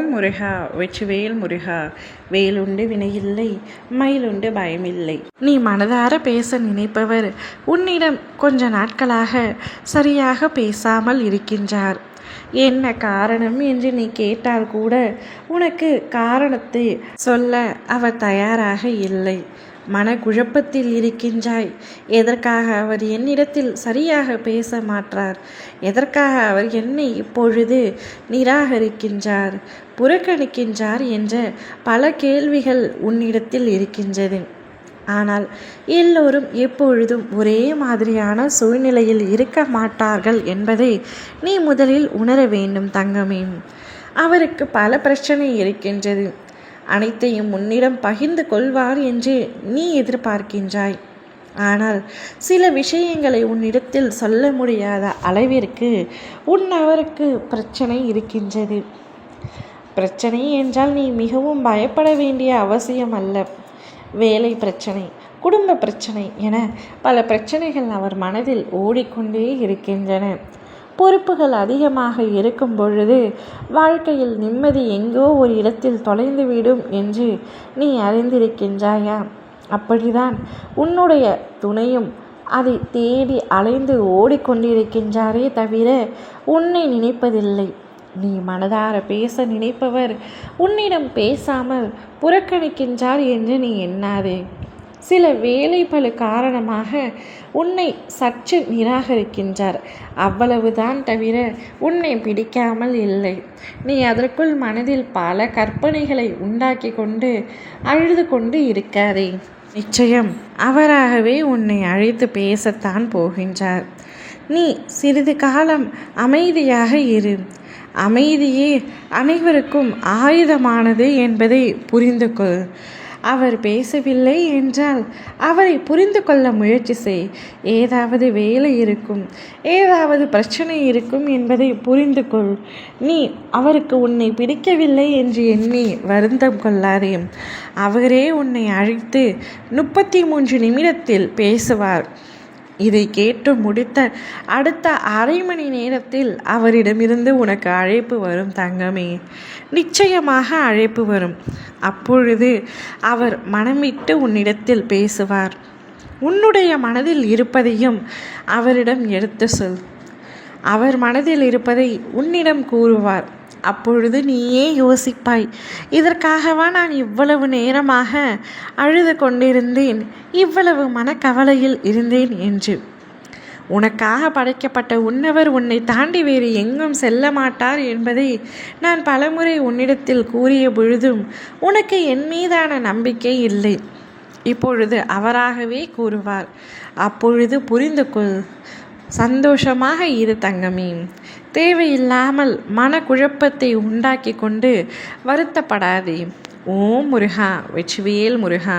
ஓம் முருகா வெற்றிவேல் முருகா. வேலுண்டு வினையில்லை மயிலுண்டு பயமில்லை. நீ மனதார பேச நினைப்பவர் உன்னிடம் கொஞ்ச நாட்களாக சரியாக பேசாமல் இருக்கின்றார். என்ன காரணம் என்று நீ கேட்டால் கூட உனக்கு காரணத்தை சொல்ல அவர் தயாராக இல்லை. மனக்குழப்பத்தில் இருக்கின்றாய். எதற்காக அவர் என்னிடத்தில் சரியாக பேச மாற்றார்? எதற்காக அவர் என்னை இப்பொழுது நிராகரிக்கின்றார் புறக்கணிக்கின்றார் என்ற பல கேள்விகள் உன்னிடத்தில் இருக்கின்றது. ஆனால் எல்லோரும் எப்பொழுதும் ஒரே மாதிரியான சூழ்நிலையில் இருக்க மாட்டார்கள் என்பதை நீ முதலில் உணர வேண்டும் தங்கமே. அவருக்கு பல பிரச்சனை இருக்கின்றது. அனைத்தையும் உன்னிடம் பகிர்ந்து கொள்வார் என்று நீ எதிர்பார்க்கின்றாய். ஆனால் சில விஷயங்களை உன்னிடத்தில் சொல்ல முடியாத அளவிற்கு உன் அவருக்கு பிரச்சனை இருக்கின்றது. பிரச்சனை என்றால் நீ மிகவும் பயப்பட வேண்டிய அவசியம் அல்ல. வேலை பிரச்சனை குடும்ப பிரச்சனை என பல பிரச்சனைகள் அவர் மனதில் ஓடிக்கொண்டே இருக்கின்றன. பொறுப்புகள் அதிகமாக இருக்கும் பொழுது வாழ்க்கையில் நிம்மதி எங்கோ ஒரு இடத்தில் தொலைந்துவிடும் என்று நீ அறிந்திருக்கின்றாயா? அப்படிதான் உன்னுடைய துணையும் அதை தேடி அலைந்து ஓடிக்கொண்டிருக்கின்றாரே தவிர உன்னை நினைப்பதில்லை. நீ மனதார பேச நினைப்பவர் உன்னிடம் பேசாமல் புறக்கணிக்கின்றார் என்று நீ எண்ணாதே. சில வேலை காரணமாக உன்னை சற்று நிராகரிக்கின்றார். அவ்வளவுதான் தவிர உன்னை பிடிக்காமல் இல்லை. நீ அதற்குள் மனதில் பல கற்பனைகளை உண்டாக்கி கொண்டு அழுது கொண்டு இருக்காதே. நிச்சயம் அவராகவே உன்னை அழைத்து பேசத்தான் போகின்றார். நீ சிறிது காலம் அமைதியாக இரு. அமைதியே அனைவருக்கும் ஆயுதமானது என்பதை புரிந்து கொள் அவர் பேசவில்லை என்றால் அவரை புரிந்து கொள்ள முயற்சி செய். ஏதாவது வேலை இருக்கும் ஏதாவது பிரச்சனை இருக்கும் என்பதை புரிந்து கொள். நீ அவருக்கு உன்னை பிடிக்கவில்லை என்று எண்ணி வருந்தம் கொள்ளாதே. அவரே உன்னை அழைத்து முப்பத்தி மூன்று நிமிடத்தில் பேசுவார். இதை கேட்டு முடித்த அடுத்த அரை மணி நேரத்தில் அவரிடமிருந்து உனக்கு அழைப்பு வரும் தங்கமே. நிச்சயமாக அழைப்பு வரும். அப்பொழுது அவர் மனமிட்டு உன்னிடத்தில் பேசுவார். உன்னுடைய மனதில் இருப்பதையும் அவரிடம் எடுத்து சொல். அவர் மனதில் இருப்பதை உன்னிடம் கூறுவார். அப்பொழுது நீயே யோசிப்பாய் இதற்காகவா நான் இவ்வளவு நேரமாக அழுது கொண்டிருந்தேன்? இவ்வளவு மனக்கவலையில் இருந்தேன் என்று. உனக்காக படைக்கப்பட்ட உன்னவர் உன்னை தாண்டி வேறு எங்கும் செல்ல மாட்டார் என்பதை நான் பலமுறை உன்னிடத்தில் கூறிய பொழுதும் உனக்கு என் மீதான நம்பிக்கை இல்லை. இப்பொழுது அவராகவே கூறுவார் அப்பொழுது புரிந்து கொள் சந்தோஷமாக இரு தங்கமே. தேவையில்லாமல் மனக்குழப்பத்தை உண்டாக்கி கொண்டு வருத்தப்படாதே. ஓம் முருகா வெற்றிவேல் முருகா.